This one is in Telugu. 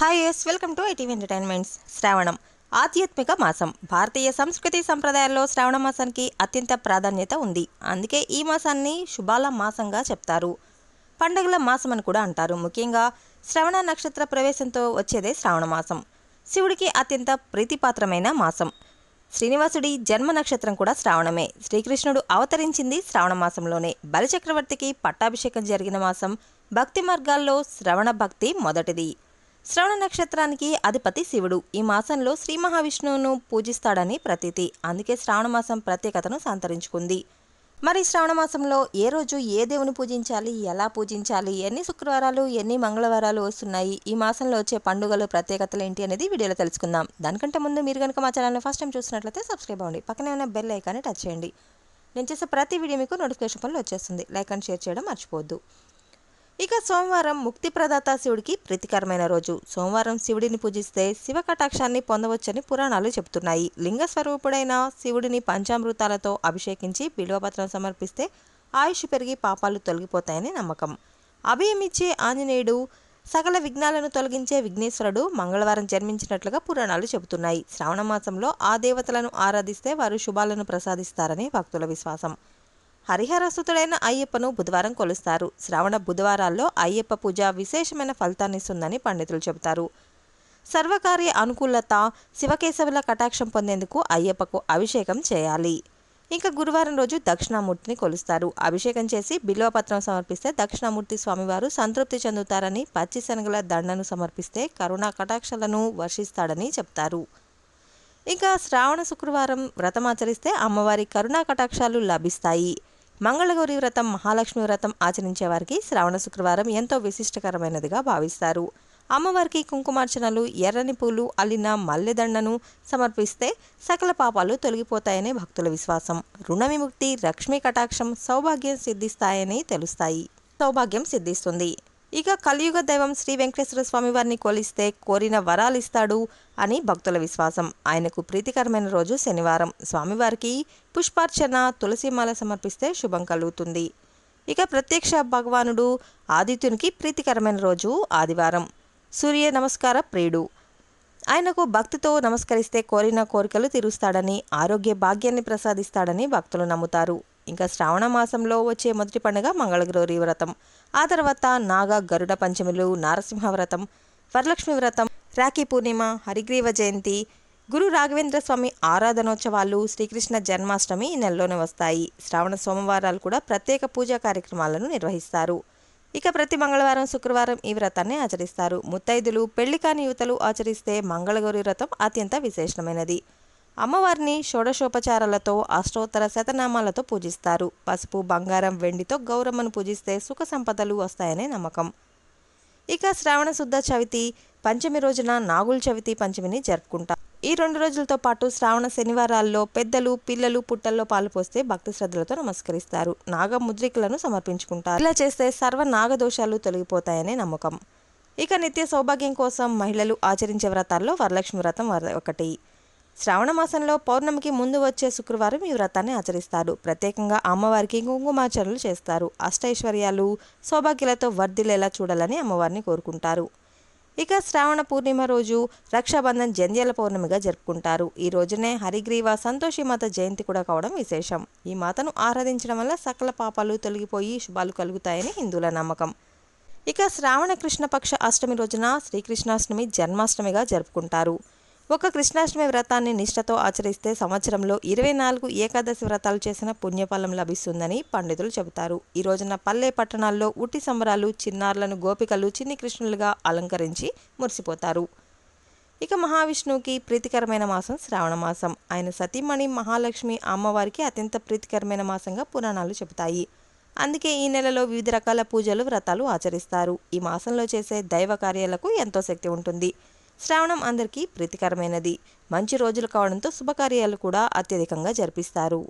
Hi yes welcome to ITV entertainments శ్రావణం. ఆధ్యాత్మిక మాసం. భారతీయ సంస్కృతి సంప్రదాయాల్లో శ్రావణ మాసానికి అత్యంత ప్రాధాన్యత ఉంది. అందుకే ఈ మాసాన్ని శుభాల మాసంగా చెప్తారు. పండగల మాసం అని కూడా అంటారు. ముఖ్యంగా శ్రవణ నక్షత్ర ప్రవేశంతో వచ్చేదే శ్రావణ మాసం. శివుడికి అత్యంత ప్రీతిపాత్రమైన మాసం. శ్రీనివాసుడి జన్మ నక్షత్రం కూడా శ్రావణమే. శ్రీకృష్ణుడు అవతరించింది శ్రావణ మాసంలోనే. బలిచక్రవర్తికి పట్టాభిషేకం జరిగిన మాసం భక్తి మార్గాల్లో శ్రవణ భక్తి మొదటిది. శ్రవణ నక్షత్రానికి అధిపతి శివుడు. ఈ మాసంలో శ్రీ మహావిష్ణువును పూజిస్తాడని ప్రతీతి. అందుకే శ్రావణ మాసం ప్రత్యేకతను సంతరించుకుంది. మరి శ్రావణ మాసంలో ఏ రోజు ఏ దేవుని పూజించాలి ఎలా పూజించాలి ఎన్ని శుక్రవారాలు ఎన్ని మంగళవారాలు వస్తున్నాయి ఈ మాసంలో వచ్చే పండుగలు ప్రత్యేకతలు ఏంటి అనేది వీడియోలో తెలుసుకుందాం. దానికంటే ముందు మీరు కనుక మా ఛానల్ని ఫస్ట్ టైం చూసినట్లయితే సబ్స్క్రైబ్ అవ్వండి. పక్కనే ఉన్న బెల్ ఐకాన్ని టచ్ చేయండి. నేను చేసే ప్రతి వీడియో మీకు నోటిఫికేషన్ పనులు వచ్చేస్తుంది. లైక్ అండ్ షేర్ చేయడం మర్చిపోవద్దు. ఇక సోమవారం ముక్తి ప్రదాత శివుడికి ప్రీతికరమైన రోజు. సోమవారం శివుడిని పూజిస్తే శివ కటాక్షాన్ని పొందవచ్చని పురాణాలు చెబుతున్నాయి. లింగ స్వరూపుడైన శివుడిని పంచామృతాలతో అభిషేకించి బిల్వపత్రం సమర్పిస్తే ఆయుష్ పెరిగి పాపాలు తొలగిపోతాయని నమ్మకం. అభయమిచ్చే ఆంజనేయుడు సకల విఘ్నాలను తొలగించే విఘ్నేశ్వరుడు మంగళవారం జన్మించినట్లుగా పురాణాలు చెబుతున్నాయి. శ్రావణ మాసంలో ఆ దేవతలను ఆరాధిస్తే వారు శుభాలను ప్రసాదిస్తారని భక్తుల విశ్వాసం. హరిహరసుతుడైన అయ్యప్పను బుధవారం కొలుస్తారు. శ్రావణ బుధవారాల్లో అయ్యప్ప పూజ విశేషమైన ఫలితాన్నిస్తుందని పండితులు చెబుతారు. సర్వకార్య అనుకూలత శివకేశవుల కటాక్షం పొందేందుకు అయ్యప్పకు అభిషేకం చేయాలి. ఇంకా గురువారం రోజు దక్షిణామూర్తిని కొలుస్తారు. అభిషేకం చేసి బిల్వపత్రం సమర్పిస్తే దక్షిణామూర్తి స్వామివారు సంతృప్తి చెందుతారని పచ్చిశనగల దండను సమర్పిస్తే కరుణా కటాక్షలను వర్షిస్తాడని చెప్తారు ఇంకా శ్రావణ శుక్రవారం వ్రతమాచరిస్తే అమ్మవారి కరుణా కటాక్షాలు లభిస్తాయి. మంగళగౌరి వ్రతం మహాలక్ష్మి వ్రతం ఆచరించే వారికి శ్రావణ శుక్రవారం ఎంతో విశిష్టకరమైనదిగా భావిస్తారు. అమ్మవారికి కుంకుమార్చనలు ఎర్రని పూలు అల్లిన మల్లెదండను సమర్పిస్తే సకల పాపాలు తొలగిపోతాయని భక్తుల విశ్వాసం. రుణ విముక్తి లక్ష్మీ కటాక్షం సౌభాగ్యం సిద్ధిస్తాయని తెలుస్తాయి. సౌభాగ్యం సిద్ధిస్తుంది. ఇక కలియుగ దైవం శ్రీ వెంకటేశ్వర స్వామి వారిని కొలిస్తే కోరిన వరాలు ఇస్తాడు అని భక్తుల విశ్వాసం. ఆయనకు ప్రీతికరమైన రోజు శనివారం. స్వామివారికి పుష్పార్చన తులసిమాల సమర్పిస్తే శుభం కలుగుతుంది. ఇక ప్రత్యక్ష భగవానుడు ఆదిత్యునికి ప్రీతికరమైన రోజు ఆదివారం. సూర్య నమస్కార ప్రియుడు. ఆయనకు భక్తితో నమస్కరిస్తే కోరిన కోరికలు తీరుస్తాడని ఆరోగ్య భాగ్యాన్ని ప్రసాదిస్తాడని భక్తులు నమ్ముతారు. ఇంకా శ్రావణ మాసంలో వచ్చే మొదటి పండుగ మంగళగౌరి వ్రతం. ఆ తర్వాత నాగ గరుడ పంచములు నారసింహ వ్రతం వరలక్ష్మి వ్రతం రాఖీ పూర్ణిమ హరిగ్రీవ జయంతి గురు రాఘవేంద్ర స్వామి ఆరాధనోత్సవాలు శ్రీకృష్ణ జన్మాష్టమి ఈ నెలలోనే వస్తాయి. శ్రావణ సోమవారాలు కూడా ప్రత్యేక పూజా కార్యక్రమాలను నిర్వహిస్తారు. ఇక ప్రతి మంగళవారం శుక్రవారం ఈ వ్రతాన్ని ఆచరిస్తారు. ముత్తైదులు పెళ్ళి కాని యువతలు ఆచరిస్తే మంగళగౌరి వ్రతం అత్యంత విశేషమైనది. అమ్మవారిని షోడశోపచారాలతో అష్టోత్తర శతనామాలతో పూజిస్తారు. పసుపు బంగారం వెండితో గౌరమ్మను పూజిస్తే సుఖ సంపదలు వస్తాయనే నమ్మకం. ఇక శ్రావణ శుద్ధ చవితి పంచమి రోజున నాగుల చవితి పంచమిని జరుపుకుంటారు ఈ రెండు రోజులతో పాటు శ్రావణ శనివారాల్లో పెద్దలు పిల్లలు పుట్టల్లో పాలు పోస్తే భక్తి శ్రద్ధలతో నమస్కరిస్తారు. నాగ ముద్రికలను సమర్పించుకుంటారు. ఇలా చేస్తే సర్వ నాగదోషాలు తొలగిపోతాయనే నమ్మకం. ఇక నిత్య సౌభాగ్యం కోసం మహిళలు ఆచరించే వ్రతాల్లో వరలక్ష్మి వ్రతం ఒకటి. శ్రావణ మాసంలో పౌర్ణమికి ముందు వచ్చే శుక్రవారం ఈ వ్రతాన్ని ఆచరిస్తారు. ప్రత్యేకంగా అమ్మవారికి కుంకుమార్చనలు చేస్తారు. అష్టైశ్వర్యాలు సౌభాగ్యాలతో వర్ధిల్లేలా చూడాలని అమ్మవారిని కోరుకుంటారు. ఇక శ్రావణ పూర్ణిమ రోజు రక్షాబంధన్ జంధ్యాల పౌర్ణమిగా జరుపుకుంటారు. ఈ రోజునే హరిగ్రీవ సంతోషి మాత జయంతి కూడా కావడం విశేషం. ఈ మాతను ఆరాధించడం వల్ల సకల పాపాలు తొలగిపోయి శుభాలు కలుగుతాయని హిందువుల నమ్మకం. ఇక శ్రావణ కృష్ణపక్ష అష్టమి రోజున శ్రీకృష్ణాష్టమి జన్మాష్టమిగా జరుపుకుంటారు. ఒక కృష్ణాష్టమి వ్రతాన్ని నిష్ఠతో ఆచరిస్తే సంవత్సరంలో ఇరవై నాలుగు ఏకాదశి వ్రతాలు చేసిన పుణ్యఫలం లభిస్తుందని పండితులు చెబుతారు. ఈ రోజున పల్లె పట్టణాల్లో ఉట్టి సంబరాలు చిన్నారులను గోపికలు చిన్ని కృష్ణులుగా అలంకరించి మురిసిపోతారు. ఇక మహావిష్ణువుకి ప్రీతికరమైన మాసం శ్రావణ మాసం. ఆయన సతీమణి మహాలక్ష్మి అమ్మవారికి అత్యంత ప్రీతికరమైన మాసంగా పురాణాలు చెబుతాయి. అందుకే ఈ నెలలో వివిధ రకాల పూజలు వ్రతాలు ఆచరిస్తారు. ఈ మాసంలో చేసే దైవ కార్యాలకు ఎంతో శక్తి ఉంటుంది. శ్రావణం అందరికీ ప్రీతికరమైనది. మంచి రోజులు కావడంతో శుభకార్యాలు కూడా అత్యధికంగా జరిపిస్తారు.